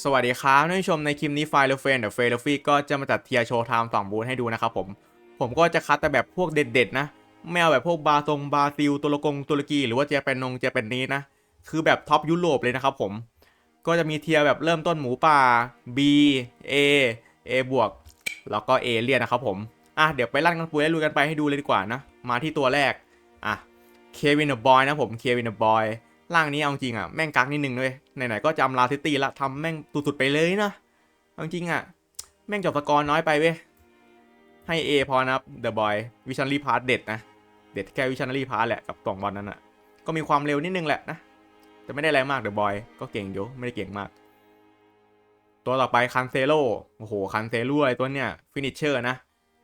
สวัสดีครับท่านผู้ชมในคลิปนี้ไฟล์เลเฟนเดอะเฟลฟี่ก็จะมาจัดเทียร์โชว์ไทม์สองบูธให้ดูนะครับผม ผมก็จะคัดแต่แบบพวกเด็ดๆนะ ไม่เอาแบบพวกบาทรงบาซิลตุรกงตุรกี หรือว่าเจแปนนงเจแปนนี้นะ คือแบบท็อปยุโรปเลยนะครับผม ก็จะมีเทียร์แบบเริ่มต้นหมูป่า B A A บวกแล้วก็เอเลียนนะครับผมอะเดี๋ยวไปลั่นกันปุยให้ลุยกันไปให้ดูเลยดีกว่านะ มาที่ตัวแรกอะเควินเดอะบอยนะผมเควินเดอะบอย ร่างนี้เอาจริงอะแม่งกักนิดนึงด้วยไหนๆก็จำลาซิตี้ละทำแม่งสุดๆไปเลยนะเอาจริงอะ แม่งจบสกอร์น้อยไปเว้ยให้ A พอนะครับเดอะบอยวิชัน n ีพาร์ตเด็ดนะ เด็ดแค่วิชัน n ีพาร์ตแหละกับกล่องบอลนั้นอะ ก็มีความเร็วนิดนึงแหละนะ แต่ไม่ได้แรงมากเดอะบอยก็เก่งอยู่ไม่ได้เก่งมาก ตัวต่อไปคันเซโลโอ้โหคันเซโลไอตัวเนี้ยฟินิชเชอร์นะ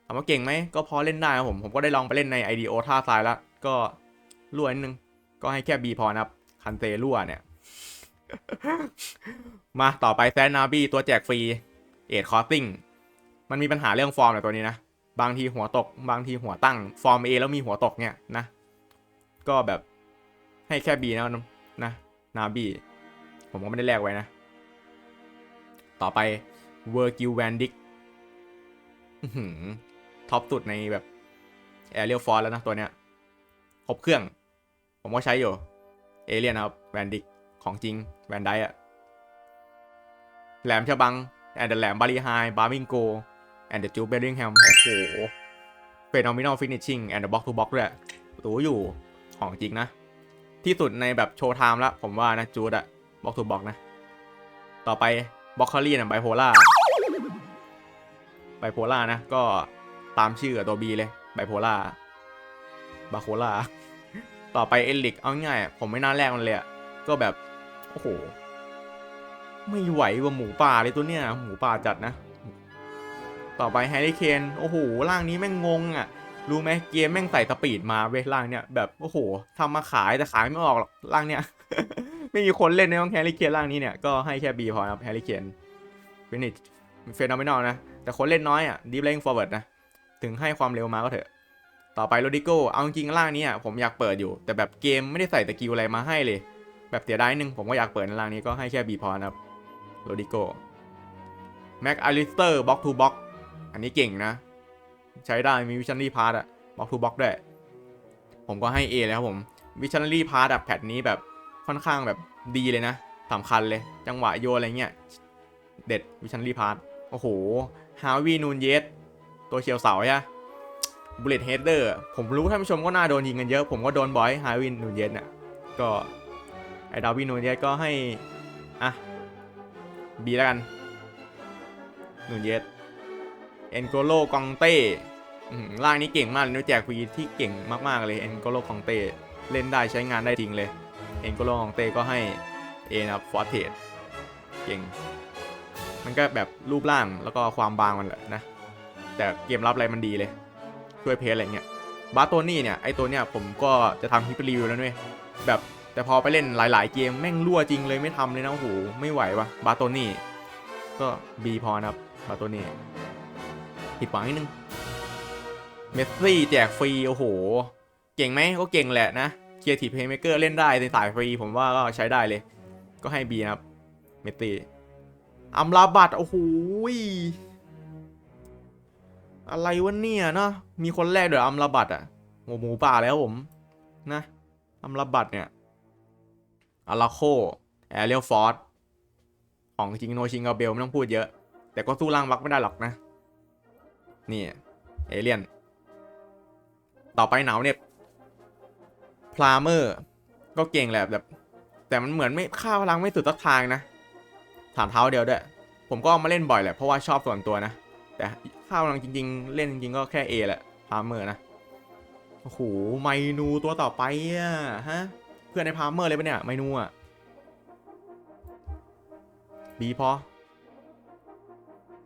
ถามว่าเก่งไหมก็พอเล่นได้ครับผมผมก็ได้ลองไปเล่นใน IDO ท่าทรายแล้วก็รั่วนิดนึงก็ให้แค่ B พอนะครับ คันเซรั่วเนี่ย มาต่อไปแซนนาบีตัวแจกฟรีเอ็ดคอสติ้งมันมีปัญหาเรื่องฟอร์มในตัวนี้นะ บางทีหัวตก บางทีหัวตั้ง ฟอร์ม A แล้วมีหัวตกเนี่ยนะ ก็แบบให้แค่ B นะนะนาบีผมก็ไม่ได้แลกไว้นะ ต่อไปเวอร์กิลแวนดิกท็อปสุดในแบบแอเรียลฟอร์แล้วนะตัวเนี้ยครบเครื่อง ผมก็ใช้อยู่ เอเลียนครับแวนดิกของจริงแวนไดอะแหลมฉบังแอนเดอร์แหลมบารีไฮบาร์มิงโกแอนเดอร์จูเบลลิงแฮมโอ้โหเฟนอมินอลฟินิชชิ่งแอนเดอร์บ็อกทูบ็อกด้วยตัวอยู่ของจริงนะ ที่สุดในแบบโชว์ไทม์ละผมว่านะจูดอะบ็อกทูบ็อกนะ ต่อไปบ็อกคอรี่นะไบโพล่าไบโพล่านะ ก็ตามชื่อตัวบีเลยไบโพล่าบาโคล่า ต่อไปเอลิกเอาง่ายผมไม่น่าแรกมันเลยก็แบบ โอ้โห ไม่ไหวว่าหมูป่าเลยตัวเนี้ยหมูป่าจัดนะ ต่อไปแฮร์รี่เคนโอ้โหร่างนี้แม่งงงอะรู้ไหมเกมแม่งใส่สปีดมาเว้ยร่างเนี้ยแบบโอ้โหทำมาขายแต่ขายไม่ออกหรอกร่างเนี้ยไม่มีคนเล่นในต้องแฮร์รี่เคนร่างนี้เนี่ยก็ให้แค่บีพอครับแฮร์รี่เคนฟินิชเฟนอมินอลนะแต่คนเล่นน้อยอะดีเลงฟอร์เวิร์ดนะถึงให้ความเร็วมาก็เถอะ ต่อไปโรดิโกเอาจริงๆร่างนี้อะผมอยากเปิดอยู่ แต่แบบเกมไม่ได้ใส่ตะกิวอะไรมาให้เลย แบบเสียดายนึงผมก็อยากเปิดในร่างนี้ก็ให้แค่บีพอนครับโรดิโกแม็กอลิสเตอร์บ็อกทูบ็อกอันนี้เก่งนะ ใช้ได้มีวิชัน n ี y พาร์ตอะบ็อกทูบ็อกด้วย ผมก็ให้ A เลยครับผมวิชัน n ี y พาร์ตแบบแพทนี้แบบค่อนข้างแบบดีเลยนะสำคัญเลย จังหวะโยอะไรเงี้ยเด็ดวิชัน n ี y พาร์ตโอ้โหฮาวีนูนเยสตัวเชียวเสาใช่ บลเลตเฮดเดอร์ผมรู้ท่านผู้ชมก็น่าโดนยิงกันเยอะ ผมก็โดนบ่อยฮาวินนูเยสเนี่ยก็ไอ้ดาวินนูเยสก็ให้ อะบีแล้วกันนูเยสเอ็นโกโลกองเต้อื้อหือร่างนี้เก่งมากเลยนะแจกฟรีที่เก่งมากๆเลยเอ็นโกโลกองเต้เล่นได้ใช้งานได้จริงเลยเอ็นโกโลกองเต้ก็ให้เอนะฟอร์เทสเก่ง มันก็แบบรูปร่างแล้วก็ความบางมันแหละนะ แต่เกมรับอะไรมันดีเลย ช่วยเพจอะไรเงี้ยบาโตนี่เนี่ยไอตัวเนี้ยผมก็จะทำคลิปรีวิวแล้วด้วยแบบ แต่พอไปเล่นหลาย ๆ เกมแม่งรั่วจริงเลยไม่ทำเลยนะโอ้โหไม่ไหววะบาโตนี่ก็บีพอนะครับบาโตนี่ผิดหวังนิดนึงเมสซี่แจกฟรีโอ้โห เก่งไหมก็เก่งแหละนะเคียร์ทีเพย์เมเกอร์เล่นได้ในสายฟรีผมว่าก็ใช้ได้เลย ก็ให้บีนะครับเมสซี่อัมลาบัตโอ้โห อะไรวะเนี่ยเนาะมีคนแรกเดี๋ยวอัมระบัดอะโหหมูป่าแล้วผม นะอัมระบัดเนี่ยอาราโคแอเรียลฟอร์ดของจริงโนชิงกาเบลไม่ต้องพูดเยอะ แต่ก็สู้ร่างวักไม่ได้หรอกนะ นี่ เอเลียน ต่อไปหนาวเนี่ยพลาเมอร์ ก็เก่งแหละแบบ แต่มันเหมือนไม่ค่าพลังไม่สุดสักทางนะ ฐานเท้าเดียวด้วย ผมก็มาเล่นบ่อยแหละเพราะว่าชอบส่วนตัวนะ แต่ข้าวลังจริง ๆ เล่นจริง ๆ ก็แค่ A แหละพาร์เมอร์นะ โอ้โห ไมนูตัวต่อไปอะฮะ เพื่อนในพาร์เมอร์เลยปะเนี่ย ไมนูอะบีพอ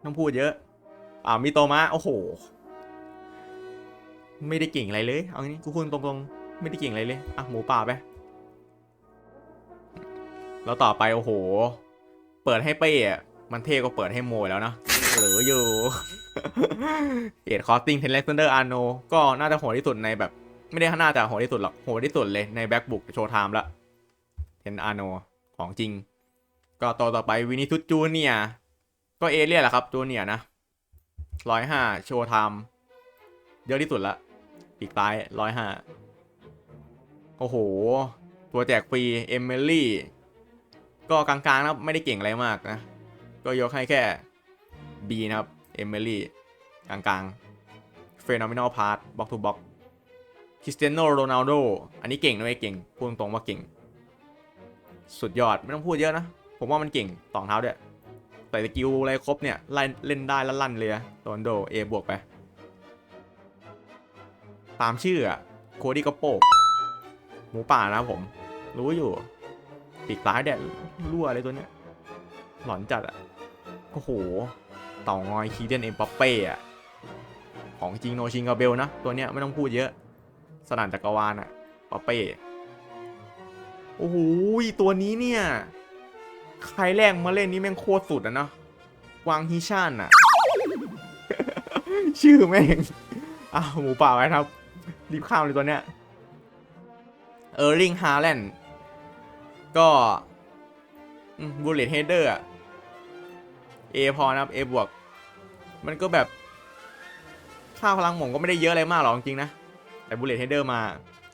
ต้องพูดเยอะ อ่ามีโตมะโอ้โห ไม่ได้เก่งอะไรเลย เอางี้กูพูดตรงๆ ไม่ได้เก่งอะไรเลย อะ หมูป่าไป แล้วต่อไป โอ้โห เปิดให้เป้อะมันเท่ก็เปิดให้โมยแล้วนะ หรืออยู่เอ็ดคอสติ้งเทนเลสเซนเดอร์อาร์โนก็น่าจะโหดที่สุดในแบบ ไม่ได้น่าจะโหดที่สุดหรอกโหดที่สุดเลยในแบ็กบุกโชว์ไทม์ละเทนอาร์โนของจริง ก็ต่อต่อไปวินิทุจูเนียก็เอเรียแหละครับจูเนียนะร้อยห้าโชว์ไทม์เยอะที่สุดละปีกซ้ายร้อยห้าโอ้โห ตัวแจกฟรีเอมิลี่ก็กลางๆนะไม่ได้เก่งอะไรมากนะ ก็ยกให้แค่ B นะครับเอมิลี่กลางๆ Phenomenal Part Box to Box คริสเตียโนโรนัลโดอันนี้เก่งนะเว้ยเก่ง พูดตรงๆว่าเก่ง สุดยอดไม่ต้องพูดเยอะนะ ผมว่ามันเก่งสองเท้าด้วยใส่สกิลอะไรครบเนี่ยเล่นได้ล้วลั่นเลยนะโรนโด A บวกไป ตามชื่ออะโคดี้ก็โปกหมูป่านะผม รู้อยู่ปีกซ้ายแดดรั่วอะไรตัวเนี้ยหลอนจัดอะโอ้โห เต่างอยคีเดนเอ็มปัปเป้อะของจริงโนชิงกาเบลนะ ตัวเนี้ยไม่ต้องพูดเยอะ สนั่นจักรวาลอะปัปเป้ โอ้โหตัวนี้เนี่ย ใครแรกมาเล่นนี่แม่งโคตรสุดอะนะวางฮิชานอะชื่อแม่งอ้าวหมูป่าไว้ครับ รีบข้ามเลยตัวเนี้ยเออร์ลิงฮาแลนด์ก็บูเลตเฮดเดอร์อะ A พอนะครับ A บวก มันก็แบบค่าพลังหม่งก็ไม่ได้เยอะอะไรมากหรอกจริงนะ แต่บูเลตเฮดเดอร์มา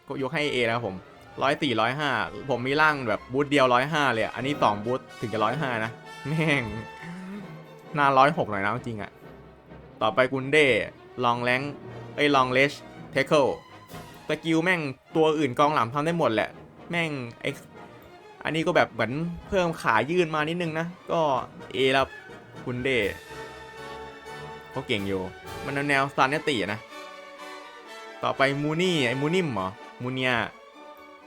ก็ยกให้ A นะครับผมร้อยสี่ร้อยห้าผมมีร่างแบบบูทเดียวร้อยห้าเลยอะอันนี้สองบูทถึงจะร้อยห้านะแม่งหน้าร้อยหกหน่อยนะจริงอะต่อไปกุนเดลองแรงไอ้ลองเลชเทคเกิลสกิลแม่งตัวอื่นกองหลังทำได้หมดแหละ แม่งไออันนี้ก็แบบเหมือนเพิ่มขายื่นมานิดนึงนะ ก็ A แล้ว กุนเดเขาเก่งอยู่ มันแนวสตาร์เนตินะ ต่อไปมูนี่ไอ้มูนิมเหรอ มูเนีย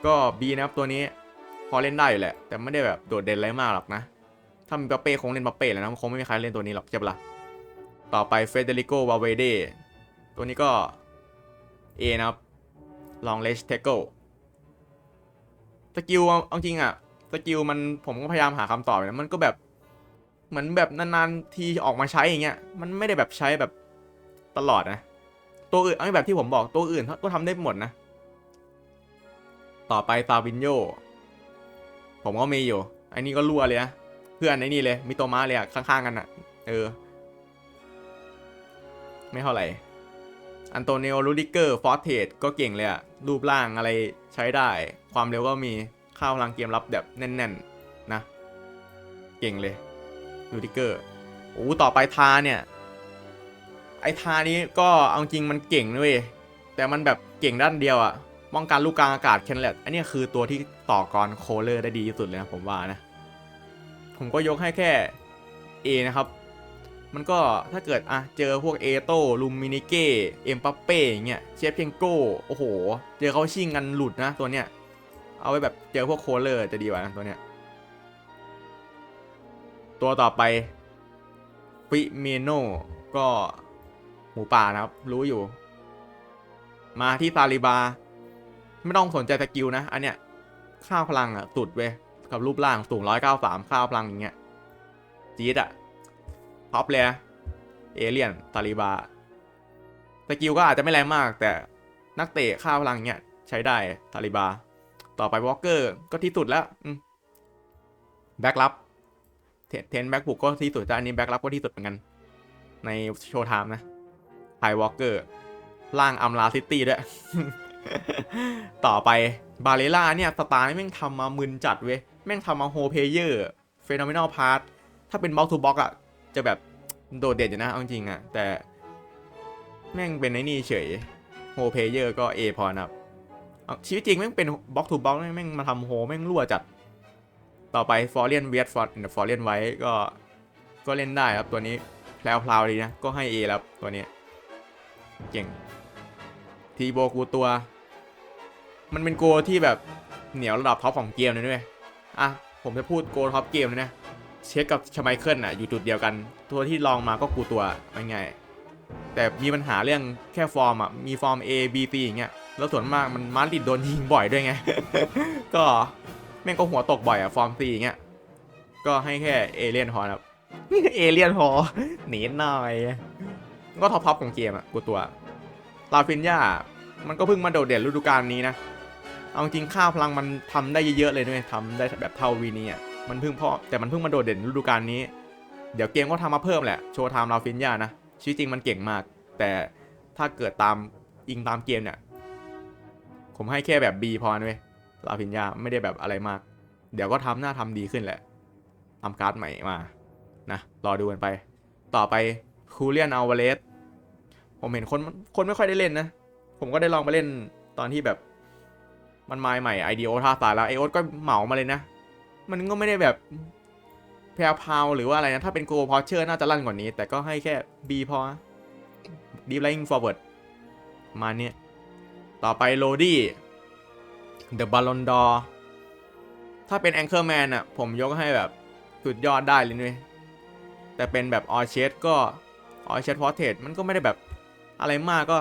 ก็ B นะครับตัวนี้ พอเล่นได้อยู่แหละ แต่ไม่ได้แบบโดดเด่นอะไรมากหรอกนะ ถ้ามีปาเป้คงเล่นปาเป้แล้วนะคงไม่มีใครเล่นตัวนี้หรอกใช่ปะล่ะ ต่อไปเฟเดริโกวาเวเดตัวนี้ก็ A นะครับลองเลชเทเกิลสกิลเอาจริงอะสกิลมันผมก็พยายามหาคำตอบอยู่นะมันก็แบบ เหมือนแบบนานๆทีออกมาใช้อย่างเงี้ยมันไม่ได้แบบใช้แบบตลอดนะ ตัวอื่นเอาแบบที่ผมบอกตัวอื่นก็ทำได้หมดนะ ต่อไปซาวินโยผมก็มีอยู่อันนี้ก็รั่วเลยนะเพื่อนไอ้นี่เลยมิโตมาเลยอะข้างๆกันอะเออ ไม่เท่าไหร่อันโตเนโอลูดิเกอร์ฟอร์เทสก็เก่งเลยอะรูปร่างอะไรใช้ได้ ความเร็วก็มีข้าวพลังเกมรับแบบแน่น ๆ นะ เก่งเลย ลูดิเกอร์โอ้ต่อไปทาเนี่ย ไอทานี้ก็เอาจริงมันเก่งนะเว้ยแต่มันแบบเก่งด้านเดียวอะป้องกันลูกกลางอากาศแคนแลตอันนี้คือตัวที่ต่อกรโคเลอร์ได้ดีที่สุดเลยนะผมว่านะ ผมก็ยกให้แค่ A นะครับ มันก็ถ้าเกิดอะเจอพวกเอโต้ลูมินิเก้เอ็มปัปเป้อย่างเงี้ยเชฟเพียงโก้โอ้โห เจอเขาชิงกันหลุดนะตัวเนี้ย เอาไว้แบบเจอพวกโคเลอร์จะดีกว่านะตัวเนี้ย ตัวต่อไปฟิเมโนก็หมูป่านะครับ รู้อยู่ มาที่ซาลิบา ไม่ต้องสนใจสกิลนะ อันเนี้ยค่าวพลังอะสุดเว้ยกับรูปร่างสูงร้อยเก้าสามค่าวพลังอย่างเงี้ยจี๊ดอะท็อปเลยเอเลียนซาลิบาสกิลก็อาจจะไม่แรงมาก แต่นักเตะค่าวพลังเงี้ยใช้ได้ซาลิบา ต่อไปวอลเกอร์ก็ที่สุดแล้วแบ็กลับ เทนแบ็กบุกก็ที่สุดแต่อันนี้แบ็กลับก็ที่สุดเหมือนกัน ในโชว์ไทม์นะไฮวอลเกอร์ล่างอัมลาซิตี้ด้วย ต่อไปบาเลล่าเนี่ยสตาร์นี่แม่งทำมามึนจัดเว้ย แม่งทำมาโฮเพเยอร์เฟโนเมน a ลพาร์ทถ้าเป็นบล็อกทูบล็อกอะจะแบบโดดเด่นอยู่นะเอาจริงอะแต่ แม่งเป็นไอ้นี่เฉยโฮเพเยอร์ก็ A พอนะครับเอาชีวิตจริงแม่งเป็นบล็อกทูบล็อกแม่งมาทำโฮแม่งรั่วจัด ต่อไปฟอร์เรียนเวียดฟอร์ฟอร์เรียนไว้ก็ก็เล่นได้ครับตัวนี้แพลวๆดีนะ ก็ให้ A แล้วตัวนี้ เก่ง ทีโบกูตัว มันเป็นโกที่แบบเหนียวระดับท็อปของเกมเลยด้วยอะ ผมจะพูดโกท็อปเกมเลยนะ เช็คกับชไมเคิลอะ อยู่จุดเดียวกัน ตัวที่ลองมาก็กูตัวไม่ไงายแต่มีปัญหาเรื่องแค่ฟอร์มอะ มีฟอร์ม A B C อย่างเงี้ย แล้วส่วนมากมันมาริดโดนยิงบ่อยด้วยไง ก็ แม่งก็หัวตกบ่อยอะฟอร์ม C อย่างเงี้ย ก็ให้แค่เอเลียนพอครับ เอเลียนพอหนีหน่อย ก็ท็อปท็อปของเกมอะกูตัว ลาฟินยามันก็เพิ่งมาโดดเด่นฤดูกาลนี้นะ เอาจริงค่าพลังมันทำได้เยอะๆเลยด้วยทำได้แบบเท่าวีนี่อะมันเพิ่งพอแต่มันเพิ่งมาโดดเด่นฤดูกาลนี้ เดี๋ยวเกมก็ทำมาเพิ่มแหละ โชว์ไทม์ราฟินยานะชีวิตจริงมันเก่งมาก แต่ถ้าเกิดตามอิงตามเกมเนี่ย ผมให้แค่แบบ B พอนะเว้ย ลาฟินยาไม่ได้แบบอะไรมาก เดี๋ยวก็ทำหน้าทำดีขึ้นแหละทำการ์ดใหม่มานะรอดูกันไป ต่อไปคูเลียนอัลวาเลสผมเห็นคนคนไม่ค่อยได้เล่นนะ ผมก็ได้ลองไปเล่นตอนที่แบบมันมาใหม่ไอเดียโอท่าตายแล้วไอโอตก็เหมามาเลยนะ มันก็ไม่ได้แบบแพรวพาวหรือว่าอะไรนะ ถ้าเป็นโกพอเชอร์น่าจะลั่นกว่านี้ แต่ก็ให้แค่ B พอดีไลน์ฟอร์เวิร์ดมาเนี้ยต่อไปโรดี้ เดอะบอลลอนดอถ้าเป็นแองเกอร์แมนอะผมยกให้แบบสุดยอดได้เลยนุ้ยแต่เป็นแบบออเชสก็ออเชสพอร์เทรมันก็ไม่ได้แบบอะไรมากก็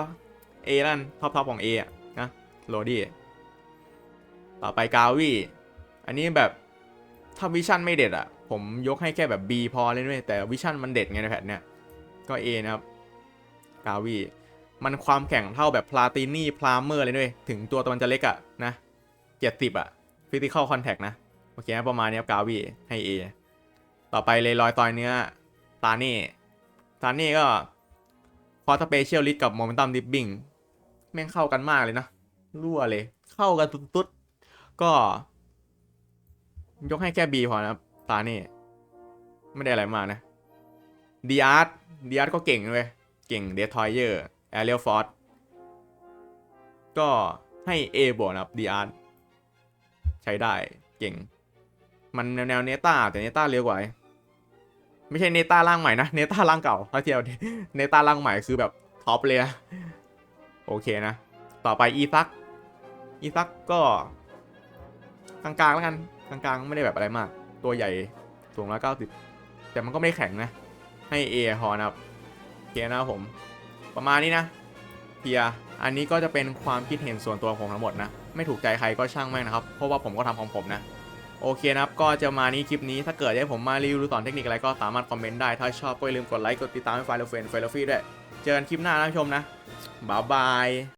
A นั่นท็อปทอปของ A อะนะโรดี้ต่อไปกาวีอันนี้แบบถ้าวิชั่นไม่เด็ดอะ ผมยกให้แค่แบบ B พอเลยด้วยแต่วิชั่นมันเด็ดไงในแพทเนี้ยก็ A นะครับกาวีมันความแข็งเท่าแบบพลาตินี่พลาเมอร์เลยด้วยถึงตัวตัวมันจะเล็กอะนะ เจ็ดสิบอะฟิสิคอลคอนแทคนะ โอเคประมาณนี้ครับกาวีให้ A ต่อไปเลยลอยต่อยเนื้อตาเน่ตาเน่ก็พอสเปเชียลลิสกับโมเมนตัมดิฟบิงแม่งเข้ากันมากเลยนะ รั่วเลย เข้ากันตุ๊ดๆก็ ยกให้แค่ B พอนะตานี่ไม่ได้อะไรมากนะดีอาร์ตดีอาร์ตก็เก่งเลยเก่งเดททอยเยอร์แอเรียลฟอร์ดก็ให้ A บวกนะครับดีอาร์ต ใช้ได้เก่ง มันแนวแนวเนต้าแต่เนต้าเร็วกว่าไอ้ไม่ใช่เนต้าร่างใหม่นะเนต้าร่างเก่าถ้าเทียบเนต้าร่างใหม่คือแบบท็อปเลยนะโอเคนะ ต่อไปอีซักอีซักก็กลางๆแล้วกันกลางๆ ไม่ได้แบบอะไรมาก ตัวใหญ่สูงร้อยเก้าสิบแต่มันก็ไม่แข็งนะ ให้ A พอนะครับโอเคนะครับผม ประมาณนี้นะเพียร์อันนี้ก็จะเป็นความคิดเห็นส่วนตัวของผมทั้งหมดนะ ไม่ถูกใจใครก็ช่างแม่งนะครับ เพราะว่าผมก็ทำของผมนะ โอเคนะครับ ก็จะมานี้คลิปนี้ ถ้าเกิดให้ผมมารีวิวหรือสอนเทคนิคอะไรก็สามารถคอมเมนต์ได้ ถ้าชอบก็อย่าลืมกดไลค์ กดติดตามให้ไฟล์เราเฟนไฟล์เราฟีด้วย เจอกันคลิปหน้านะชมนะ บ๊ายบาย